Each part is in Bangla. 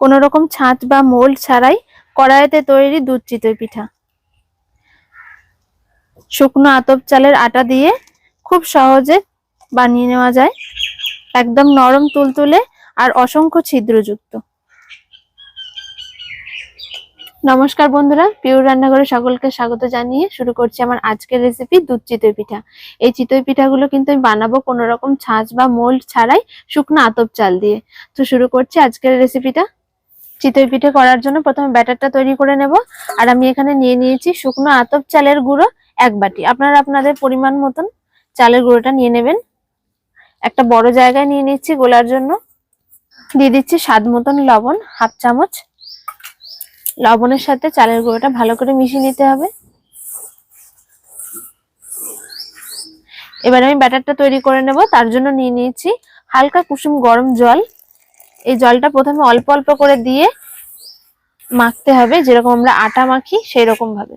কোনো রকম ছাঁচ বা মোল্ড ছাড়াই কড়াইতে তৈরি দুধ চিতই পিঠা। শুকনো আতপ চালের আটা দিয়ে খুব সহজে বানিয়ে নেওয়া যায়। একদম নরম তুলতুলে আর অসংখ্য ছিদ্রযুক্ত। নমস্কার বন্ধুরা, পিওর রান্নাঘরে সকলকে স্বাগত জানিয়ে শুরু করছি আমার আজকের রেসিপি দুধ চিতই পিঠা। এই চিতই পিঠাগুলো কিন্তু আমি বানাবো কোনো রকম ছাঁচ বা মোল্ড ছাড়াই শুকনো আতপ চাল দিয়ে। তো শুরু করছি আজকের রেসিপিটা চিতই পিঠে করার জন্য প্রথমে ব্যাটারটা তৈরি করে নেব। আর আমি এখানে নিয়ে নিয়েছি শুকনো আতপ চালের গুঁড়ো এক বাটি। আপনারা আপনাদের পরিমাণ মতন চালের গুঁড়োটা নিয়ে নেবেন। একটা বড় জায়গায় নিয়ে নিচ্ছি গোলার জন্য। দিয়ে দিচ্ছি স্বাদ মতন লবণ, হাফ চামচ। লবণের সাথে চালের গুঁড়োটা ভালো করে মিশিয়ে নিতে হবে। এবার আমি ব্যাটারটা তৈরি করে নেব। তার জন্য নিয়ে নিয়েছি হালকা কুসুম গরম জল। এই জলটা প্রথমে অল্প অল্প করে দিয়ে মাখতে হবে, যেরকম আমরা আটা মাখি সেই রকম ভাবে।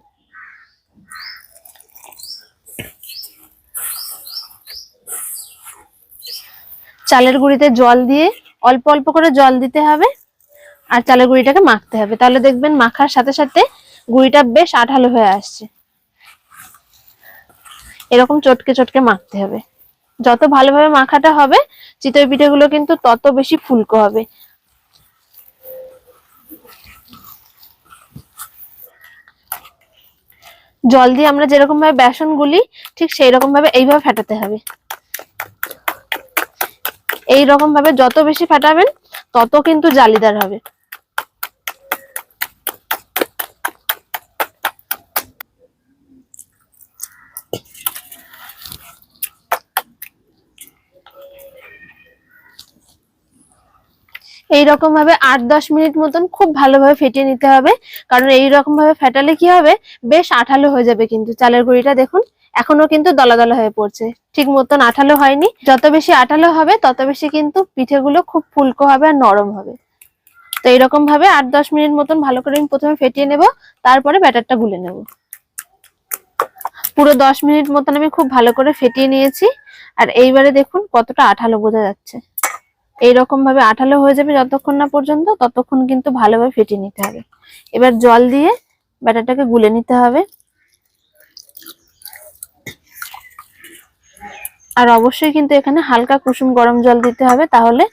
চালের গুঁড়িতে জল দিয়ে অল্প অল্প করে জল দিতে হবে আর চালের গুঁড়িটাকে মাখতে হবে। তাহলে দেখবেন মাখার সাথে সাথে গুঁড়িটা বেশ আঠালো হয়ে আসছে। এরকম চটকে চটকে মাখতে হবে। যত ভালোভাবে মাখাটা হবে, চিতই পিঠেগুলো কিন্তু তত বেশি ফুলকো হবে। জল দিয়ে আমরা যেরকম ভাবে বেসন গুলি, ঠিক সেই রকম ভাবে এইভাবে ফেটাতে হবে। এই রকম ভাবে যত বেশি ফাটাবেন, তত কিন্তু জালিদার হবে। এই রকম ভাবে আট দশ মিনিট মতন খুব ভালোভাবে ফেটিয়ে নিতে হবে। কারণ এই রকম ভাবে ফেটালে কি হবে? বেশ আঠালো হয়ে যাবে কিন্তু। চালের গুঁড়িটা দেখুন, এখনও কিন্তু দলা দলা হয়ে পড়ছে। ঠিক মতন আঠালো হয়নি। যত বেশি আঠালো হবে, তত বেশি কিন্তু পিঠেগুলো খুব ফুলকো হবে আর নরম হবে। তো এইরকম ভাবে আট দশ মিনিট মতন ভালো করে আমি প্রথমে ফেটিয়ে নেব, তারপরে ব্যাটারটা গুলে নেব। পুরো দশ মিনিট মতন আমি খুব ভালো করে ফেটিয়ে নিয়েছি। আর এইবারে দেখুন কতটা আঠালো বোঝা যাচ্ছে। এইরকম ভাবে আঠালো হয়ে যাবে যতক্ষণ না পর্যন্ত, ততক্ষণ কিন্তু ভালোভাবে ফেটিয়ে নিতে হবে। এবার জল দিয়ে ব্যাটারটাকে গুলে নিতে হবে। আর অবশ্যই কিন্তু এখানে হালকা কুসুম গরম জল দিতে হবে, তাহলে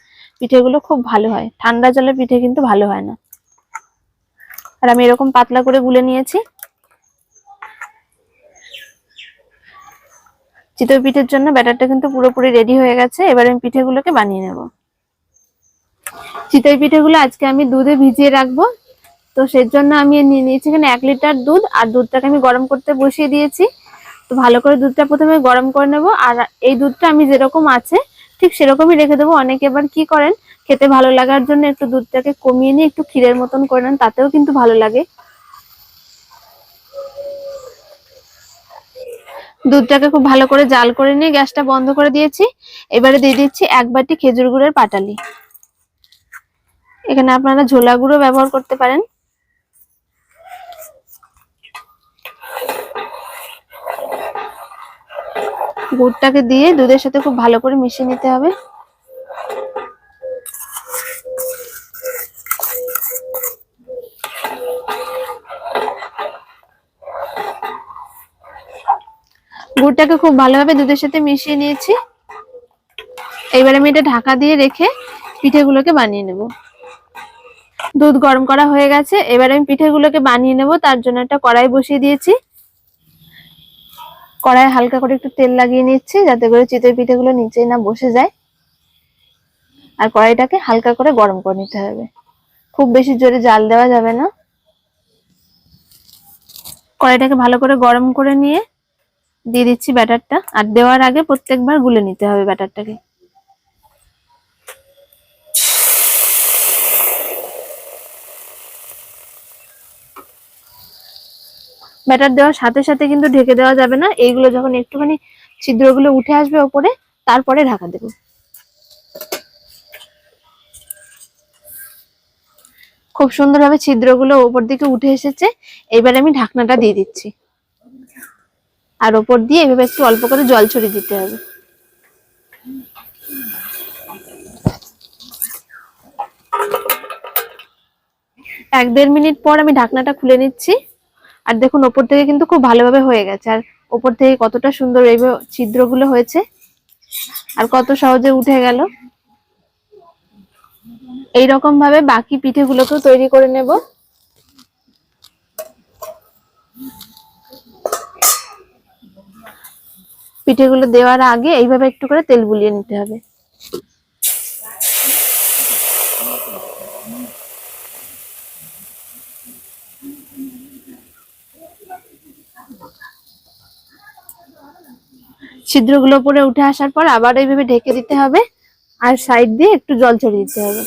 পিঠেগুলো খুব ভালো হয়। ঠান্ডা জলে পিঠে কিন্তু ভালো হয় না। আর আমি এরকম পাতলা করে গুলে নিয়েছি। চিতই পিঠের জন্য ব্যাটারটা কিন্তু পুরোপুরি রেডি হয়ে গেছে। এবার আমি পিঠেগুলোকে বানিয়ে নেব। চিতই পিঠেগুলো আজকে আমি দুধে ভিজিয়ে রাখব। তো সের জন্য আমি নিয়ে নিয়েছি এখানে এক লিটার দুধ আর দুধটাকে আমি গরম করতে বসিয়ে দিয়েছি। তো ভালো করে দুধটা প্রথমে গরম করে নেব আর এই দুধটা আমি যেরকম আছে ঠিক সেরকমই রেখে দেবো। অনেকে এবার কি করেন, খেতে ভালো লাগার জন্য একটু দুধটাকে কমিয়ে নিয়ে একটু ক্ষীরের মতন করে নেন, তাতেও কিন্তু ভালো লাগে। দুধটাকে খুব ভালো করে জাল করে নিয়ে গ্যাসটা বন্ধ করে দিয়েছি। এবারে দিয়ে দিচ্ছি এক বাটি খেজুর গুড়ের পাটালি। এখানে আপনারা ঝোলা গুঁড়ো ব্যবহার করতে পারেন। গুড়টাকে দিয়ে দুধের সাথে খুব ভালো করে মিশিয়ে নিতে হবে। গুড়টাকে খুব ভালোভাবে দুধের সাথে মিশিয়ে নিয়েছি। এবার আমি এটা ঢাকা দিয়ে রেখে পিঠেগুলোকে বানিয়ে নেব। দুধ গরম করা হয়ে গেছে। এবার আমি পিঠেগুলোকে বানিয়ে নেব। তার জন্য একটা কড়াই বসিয়ে দিয়েছি। কড়াই হালকা করে একটু তেল লাগিয়ে নিচ্ছি, যাতে করে চিতই পিঠেগুলো নিচেই না বসে যায়। আর কড়াইটাকে হালকা করে গরম করে নিতে হবে। খুব বেশি জোরে জাল দেওয়া যাবে না। কড়াইটাকে ভালো করে গরম করে নিয়ে দিয়ে দিচ্ছি ব্যাটারটা। আর দেওয়ার আগে প্রত্যেকবার গুলে নিতে হবে ব্যাটারটাকে। ব্যাটার দেওয়ার সাথে সাথে কিন্তু ঢেকে দেওয়া যাবে না। এইগুলো যখন একটুখানি ছিদ্রগুলো উঠে আসবে ওপরে, তারপরে ঢাকা দেব। খুব সুন্দরভাবে ছিদ্রগুলো ওপর দিকে উঠে এসেছে। এবার আমি ঢাকনাটা দিয়ে দিচ্ছি। আর ওপর দিয়ে এভাবে একটু অল্প করে জল ছড়িয়ে দিতে হবে। এক দেড় মিনিট পর আমি ঢাকনাটা খুলে নিচ্ছি। আর দেখুন, ওপর থেকে কিন্তু খুব ভালোভাবে হয়ে গেছে। আর ওপর থেকে কতটা সুন্দর এইভাবে ছিদ্রগুলো হয়েছে, আর কত সহজে উঠে গেল। এইরকম ভাবে বাকি পিঠেগুলোকেও তৈরি করে নেব। পিঠেগুলো দেওয়ার আগে এইভাবে একটু করে তেল বুলিয়ে নিতে হবে। ছিদ্রগুলো উপরে উঠে আসার পর আবার এইভাবে ঢেকে দিতে হবে আর সাইড দিয়ে একটু জল ছড়িয়ে দিতে হবে।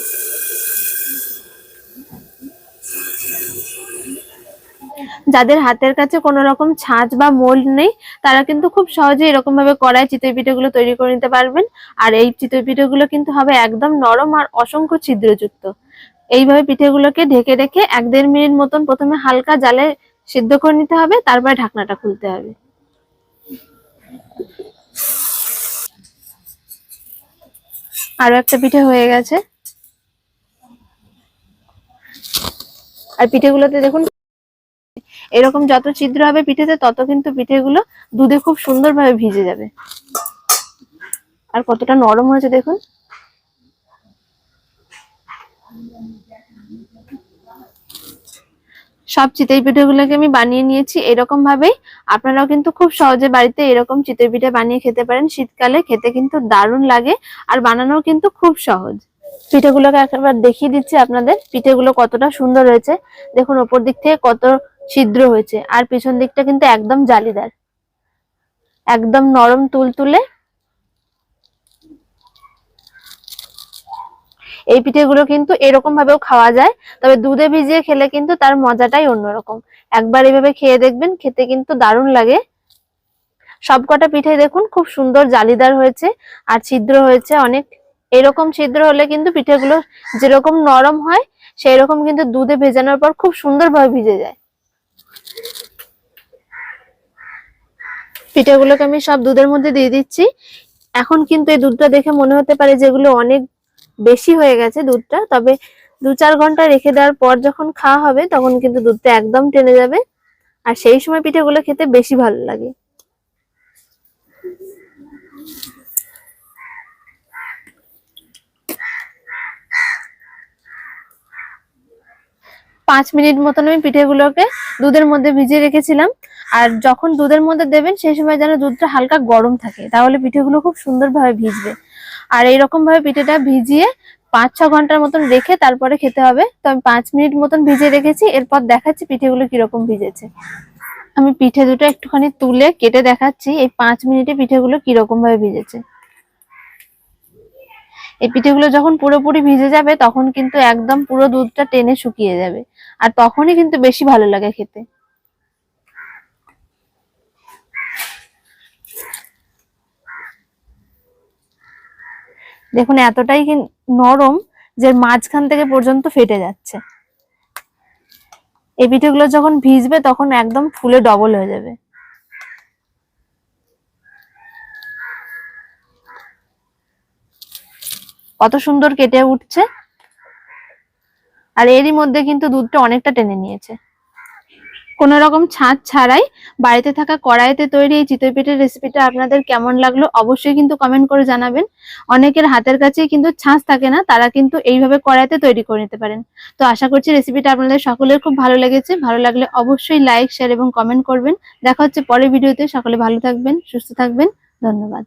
যাদের হাতের কাছে কোনো রকম ছাঁচ বা মোল্ড নেই, তারা কিন্তু খুব সহজে এরকম ভাবে কড়াই চিতই পিঠেগুলো তৈরি করে নিতে পারবেন। আর এই চিতই পিঠেগুলো কিন্তু হবে একদম নরম আর অসংখ্য ছিদ্রযুক্ত। এইভাবে পিঠেগুলোকে ঢেকে রেখে এক দেড় মিনিট মতন প্রথমে হালকা জালে সিদ্ধ করে নিতে হবে, তারপরে ঢাকনাটা খুলতে হবে। আরও একটা পিঠে হয়ে গেছে। আর পিঠেগুলোতে দেখুন, এরকম যত ছিদ্র হবে পিঠেতে, তত কিন্তু পিঠেগুলো দুধে খুব সুন্দরভাবে ভিজে যাবে। আর কতটা নরম হয়েছে দেখুন। সব চিতই পিঠেগুলোকে আমি বানিয়ে নিয়েছি এরকম ভাবেই আপনারাও কিন্তু খুব সহজে বাড়িতে এরকম চিতই পিঠে বানিয়ে খেতে পারেন। শীতকালে খেতে কিন্তু দারুণ লাগে আর বানানো কিন্তু খুব সহজ। পিঠেগুলোকে একবার দেখিয়ে দিচ্ছি আপনাদের। পিঠেগুলো কতটা সুন্দর হয়েছে। দেখুন, ওপর দিক থেকে কত ছিদ্র হয়েছে। আর পিছন দিকটা কিন্তু একদম জালিদার। একদম নরম তুলতুলে এই পিঠেগুলো কিন্তু এরকম ভাবেও খাওয়া যায়, তবে দুধে ভিজিয়ে খেলে কিন্তু তার মজাটাই অন্যরকম। একবার এভাবে খেয়ে দেখবেন, খেতে কিন্তু দারুণ লাগে। সবকটা পিঠে দেখুন খুব সুন্দর জালিদার হয়েছে আর ছিদ্র হয়েছে অনেক। এরকম ছিদ্র হলে কিন্তু পিঠেগুলো যেরকম নরম হয় সেই রকম কিন্তু দুধে ভেজানোর পর খুব সুন্দরভাবে ভিজে যায়। পিঠেগুলোকে আমি সব দুধের মধ্যে দিয়ে দিচ্ছি। এখন কিন্তু এই দুধটা দেখে মনে হতে পারে যেগুলো অনেক বেশি হয়ে গেছে দুধটা, তবে দু চার ঘণ্টা রেখে দেওয়ার পর যখন খাওয়া হবে, তখন কিন্তু দুধটা একদম টেনে যাবে। আর সেই সময় পিঠেগুলো খেতে বেশি ভালো লাগে। পাঁচ মিনিট মতন আমি পিঠেগুলোকে দুধের মধ্যে ভিজিয়ে রেখেছিলাম। আর যখন দুধের মধ্যে দেবেন, সেই সময় যেন দুধটা হালকা গরম থাকে, তাহলে পিঠেগুলো খুব সুন্দরভাবে ভিজবে। আর এইরকম ভাবে পিঠেটা ভিজিয়ে পাঁচ ছ ঘণ্টার মতন রেখে তারপরে খেতে হবে। তো আমি পাঁচ মিনিট মতন ভিজিয়ে রেখেছি, এরপর দেখাচ্ছি পিঠেগুলো কীরকম ভিজেছে। আমি পিঠে দুটো একটুখানি তুলে কেটে দেখাচ্ছি, এই পাঁচ মিনিটে পিঠেগুলো কীরকম ভাবে ভিজেছে। এই পিঠেগুলো যখন পুরোপুরি ভিজে যাবে, তখন কিন্তু একদম পুরো দুধটা টেনে শুকিয়ে যাবে। আর তখনই কিন্তু বেশি ভালো লাগে খেতে। দেখুন, এতটাই নরম যে মাঝখান থেকে পর্যন্ত ফেটে যাচ্ছে। এই পিঠেগুলো যখন ভিজবে, তখন একদম ফুলে ডবল হয়ে যাবে। কত সুন্দর কেটে উঠছে। আর এরই মধ্যে কিন্তু দুধটা অনেকটা টেনে নিয়েছে। কোনো রকম ছাঁচ ছাড়াই বাড়িতে থাকা কড়াইতে তৈরি এই চিতই পিঠের রেসিপিটা আপনাদের কেমন লাগল অবশ্যই কিন্তু কমেন্ট করে জানাবেন। অনেকের হাতের কাছেই কিন্তু ছাঁচ থাকে না, তারা কিন্তু এইভাবে কড়াইতে তৈরি করে নিতে পারেন। তো আশা করছি রেসিপিটা আপনাদের সকলের খুব ভালো লেগেছে। ভালো লাগলে অবশ্যই লাইক শেয়ার এবং কমেন্ট করবেন। দেখা হচ্ছে পরের ভিডিওতে। সকলে ভালো থাকবেন, সুস্থ থাকবেন। ধন্যবাদ।